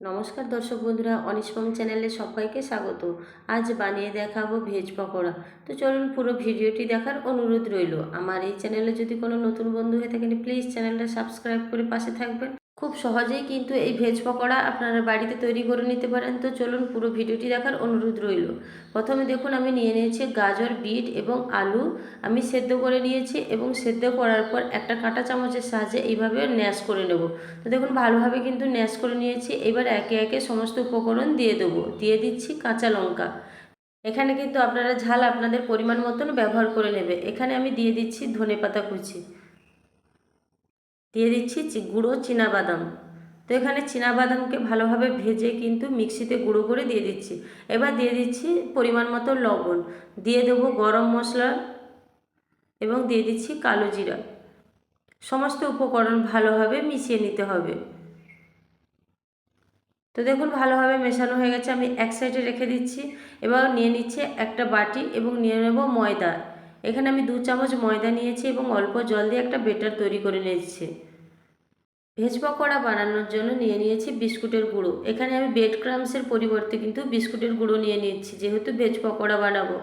নমস্কার দর্শক বন্ধুরা, অনিষ্পম চ্যানেলে সবাইকে স্বাগত। আজ বানিয়ে দেখাবো ভেজ পকোড়া। তো চলুন পুরো ভিডিওটি দেখার অনুরোধ রইল। আমার এই চ্যানেলে যদি কোনো নতুন বন্ধু হয়ে থাকেন প্লিজ চ্যানেলটা সাবস্ক্রাইব করে পাশে থাকবেন। খুব সহজেই কিন্তু এই ভেজ পকোড়া আপনারা বাড়িতে তৈরি করে নিতে পারেন। তো চলুন পুরো ভিডিওটি দেখার অনুরোধ রইল। প্রথমে দেখুন, আমি নিয়ে নিয়েছি গাজর, বিট এবং আলু। আমি সেদ্ধ করে নিয়েছি এবং সেদ্ধ করার পর একটা কাঁটা চামচের সাহায্যে এইভাবে ন্যাশ করে নেব। তো দেখুন, ভালোভাবে কিন্তু ন্যাশ করে নিয়েছি। এবার একে একে সমস্ত উপকরণ দিয়ে দেবো। দিয়ে দিচ্ছি কাঁচা লঙ্কা। এখানে কিন্তু আপনারা ঝাল আপনাদের পরিমাণ মতন ব্যবহার করে নেবে। এখানে আমি দিয়ে দিচ্ছি ধনেপাতা কুচি। দিয়ে দিচ্ছি গুঁড়ো বাদাম তো এখানে বাদামকে ভালোভাবে ভেজে কিন্তু মিক্সিতে গুঁড়ো করে দিয়ে দিচ্ছি। এবার দিয়ে দিচ্ছি পরিমাণ মতো লবণ। দিয়ে দেবো গরম মশলা এবং দিয়ে দিচ্ছি কালো জিরা। সমস্ত উপকরণ ভালোভাবে মিশিয়ে নিতে হবে। তো দেখুন ভালোভাবে মেশানো হয়ে গেছে। আমি এক সাইডে রেখে দিচ্ছি। এবার নিয়ে নিচ্ছে একটা বাটি এবং নিয়ে নেব ময়দা। এখানে আমি দু চামচ ময়দা নিয়েছি এবং অল্প জল দিয়ে একটা বেটার তৈরি করে নিয়েছি। ভেজ পকোড়া বানানোর জন্য নিয়ে নিয়েছি বিস্কুটের গুঁড়ো। এখানে আমি বেড ক্রামসের পরিবর্তে কিন্তু বিস্কুটের গুঁড়ো নিয়ে নিচ্ছি যেহেতু ভেজ পকোড়া বানাবো।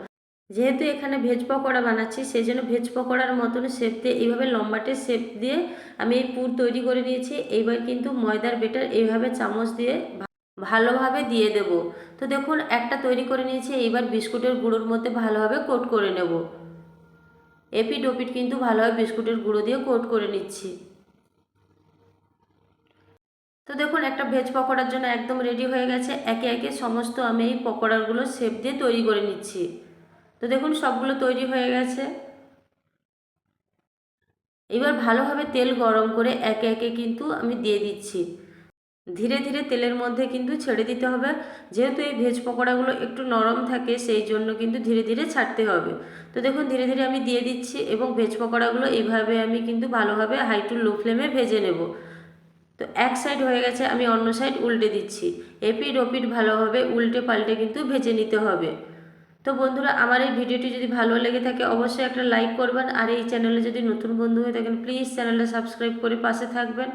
যেহেতু এখানে ভেজ পকোড়া বানাচ্ছি সেই জন্য ভেজ পকোড়ার মতন শেপ দিয়ে এইভাবে লম্বাটে শেপ দিয়ে আমি এই পুর তৈরি করে নিয়েছি। এইবার কিন্তু ময়দার বেটার এইভাবে চামচ দিয়ে ভালোভাবে দিয়ে দেব। তো দেখুন, একটা তৈরি করে নিয়েছি, এইবার বিস্কুটের গুঁড়োর মধ্যে ভালোভাবে কোট করে নেব। এপিট ওপিট কিন্তু ভালোভাবে বিস্কুটের গুঁড়ো দিয়ে কোট করে নিচ্ছি। তো দেখুন, একটা ভেজ পকোড়ার জন্য একদম রেডি হয়ে গেছে। একে একে সমস্ত আমি এই পকোড়াগুলো শেপ দিয়ে তৈরি করে নিচ্ছি। তো দেখুন, সবগুলো তৈরি হয়ে গেছে। এবার ভালোভাবে তেল গরম করে একে একে কিন্তু আমি দিয়ে দিচ্ছি। ধীরে ধীরে তেলের মধ্যে কিন্তু ছেড়ে দিতে হবে। যেহেতু এই ভেজ পকোড়াগুলো একটু নরম থাকে, সেই জন্য কিন্তু ধীরে ধীরে ছাড়তে হবে। তো দেখুন, ধীরে ধীরে আমি দিয়ে দিচ্ছি এবং ভেজ পকোড়াগুলো এইভাবে আমি কিন্তু ভালোভাবে হাই টু লো ফ্লেমে ভেজে নেব। তো এক সাইড হয়ে গেছে, আমি অন্য সাইড উল্টে দিচ্ছি। এপিড ওপিড ভালোভাবে উল্টে পাল্টে কিন্তু ভেজে নিতে হবে। তো বন্ধুরা, আমার এই ভিডিওটি যদি ভালো লেগে থাকে, অবশ্যই একটা লাইক করবেন। আর এই চ্যানেলে যদি নতুন বন্ধু হয়ে থাকেন, প্লিজ চ্যানেলটা সাবস্ক্রাইব করে পাশে থাকবেন।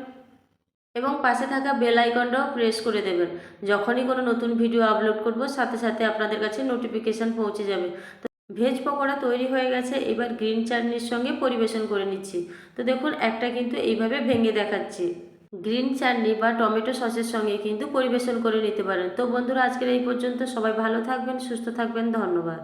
এবং পাশে থাকা বেল আইকনটাও প্রেস করে দেবেন। যখনই কোনো নতুন ভিডিও আপলোড করব, সাথে সাথে আপনাদের কাছে নোটিফিকেশান পৌঁছে যাবে। তো ভেজ পকোড়া তৈরি হয়ে গেছে, এবার গ্রিন চাটনির সঙ্গে পরিবেশন করে নিচ্ছি। তো দেখুন, একটা কিন্তু এইভাবে ভেঙে দেখাচ্ছি। গ্রিন চাটনি বা টমেটো সসের সঙ্গে কিন্তু পরিবেশন করে নিতে পারেন। তো বন্ধুরা, আজকের এই পর্যন্ত সবাই ভালো থাকবেন, সুস্থ থাকবেন, ধন্যবাদ।